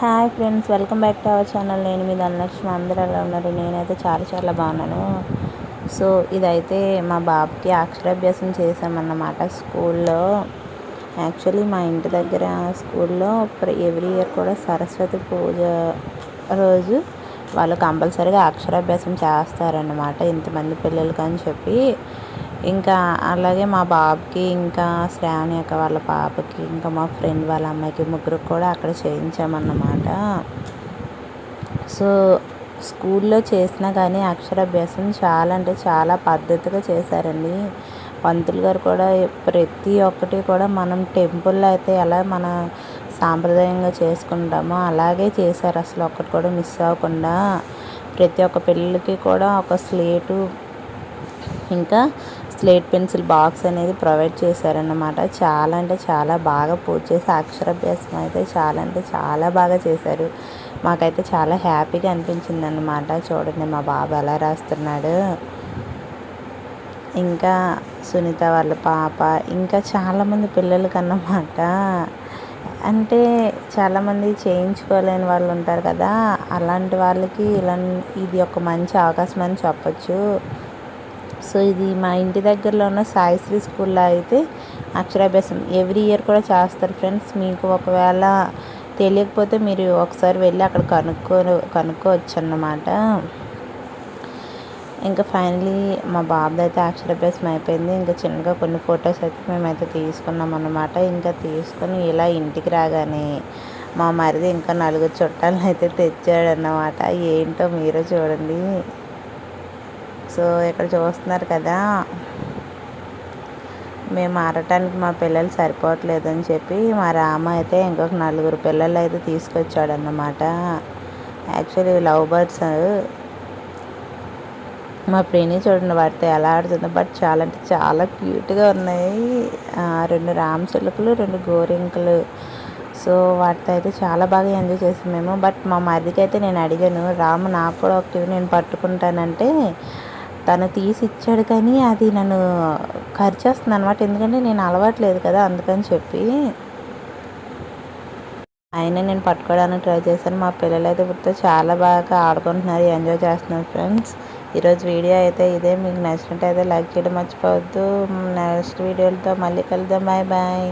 Hi friends welcome back to our channel. నేను మీ ధనలక్ష్మి. అందరూ ఎలా ఉన్నారు? నేనైతే చాలా చాలా బాగున్నాను. సో ఇదైతే మా బాబుకి అక్షరాభ్యాసం చేసామన్నమాట స్కూల్లో. యాక్చువల్లీ మా ఇంటి దగ్గర స్కూల్లో ఎవ్రీ ఇయర్ కూడా సరస్వతి పూజ రోజు వాళ్ళు కంపల్సరీగా అక్షరాభ్యాసం చేస్తారన్నమాట ఇంతమంది పిల్లలకి అని చెప్పి. ఇంకా అలాగే మా బాబుకి ఇంకా శ్రావణి అక్క వాళ్ళ పాపకి ఇంకా మా ఫ్రెండ్ వాళ్ళ అమ్మాయికి ముగ్గురికి కూడా అక్కడ చేయించామన్నమాట. సో స్కూల్లో చేసినా కానీ అక్షరాభ్యాసం చాలా అంటే చాలా పద్ధతిగా చేశారండి. పంతులు గారు కూడా ప్రతి ఒక్కటి కూడా మనం టెంపుల్లో అయితే ఎలా మన సాంప్రదాయంగా చేసుకుంటామో అలాగే చేశారు. అసలు ఒక్కటి కూడా మిస్ అవ్వకుండా ప్రతి ఒక్క పిల్లలకి కూడా ఒక స్లేటు ఇంకా స్లేట్ పెన్సిల్ బాక్స్ అనేది ప్రొవైడ్ చేశారన్నమాట. చాలా అంటే చాలా బాగా పూర్తి చేసి అక్షరాభ్యాసం అయితే చాలా అంటే చాలా బాగా చేశారు. మాకైతే చాలా హ్యాపీగా అనిపించింది అనమాట చూడండి మా బాబు ఎలా రాస్తున్నాడు. ఇంకా సునీత వాళ్ళ పాప ఇంకా చాలామంది పిల్లలకి అన్నమాట అంటే చాలామంది చేయించుకోలేని వాళ్ళు ఉంటారు కదా. అలాంటి వాళ్ళకి ఇలా ఇది ఒక మంచి అవకాశం అని చెప్పచ్చు. సో ఇది మా ఇంటి దగ్గరలో ఉన్న సాయిశ్రీ స్కూల్లో అయితే అక్షరాభ్యాసం ఎవ్రీ ఇయర్ కూడా చేస్తారు ఫ్రెండ్స్. మీకు ఒకవేళ తెలియకపోతే మీరు ఒకసారి వెళ్ళి అక్కడ కనుక్కో కనుక్కోవచ్చు అన్నమాట. ఇంకా ఫైనలీ మా బాబు అయితే అక్షరాభ్యాసం అయిపోయింది. ఇంకా చిన్నగా కొన్ని ఫొటోస్ అయితే మేమైతే తీసుకున్నాం అన్నమాట. ఇంకా తీసుకొని ఇలా ఇంటికి రాగానే మా మరిది ఇంకా నలుగురు చుట్టాలను అయితే తెచ్చాడన్నమాట. ఏంటో మీరే చూడండి. సో ఇక్కడ చూస్తున్నారు కదా మేము ఆడటానికి మా పిల్లలు సరిపోవట్లేదని చెప్పి మా రామ అయితే ఇంకొక నలుగురు పిల్లలు అయితే తీసుకొచ్చాడన్నమాట. యాక్చువల్లీ లవ్ బర్డ్స్ మా ప్రేణి చూడండి వాటితో ఎలా ఆడుతుందో బట్ చాలా అంటే చాలా క్యూట్గా ఉన్నాయి. రెండు రామ్ చిలుకలు రెండు గోరింకలు. సో వాటితో అయితే చాలా బాగా ఎంజాయ్ చేసాం మేము. బట్ మా మరిదికి అయితే నేను అడిగాను రాము నాకు కూడా ఒకటి నేను పట్టుకుంటానంటే తను తీసి ఇచ్చాడు కానీ అది నన్ను ఖర్చేస్తుంది అనమాట ఎందుకంటే నేను అలవాట్లేదు కదా అందుకని చెప్పి. అయినా నేను పట్టుకోవడానికి ట్రై చేశాను. మా పిల్లలు అయితే ఇప్పుడు చాలా బాగా ఆడుకుంటున్నారు. ఎంజాయ్ చేస్తున్నారు ఫ్రెండ్స్. ఈరోజు వీడియో అయితే ఇదే. మీకు నచ్చినట్టు అయితే లైక్ చేయడం మర్చిపోవద్దు. నెక్స్ట్ వీడియోలతో మళ్ళీ కలుద్దాం. Bye bye.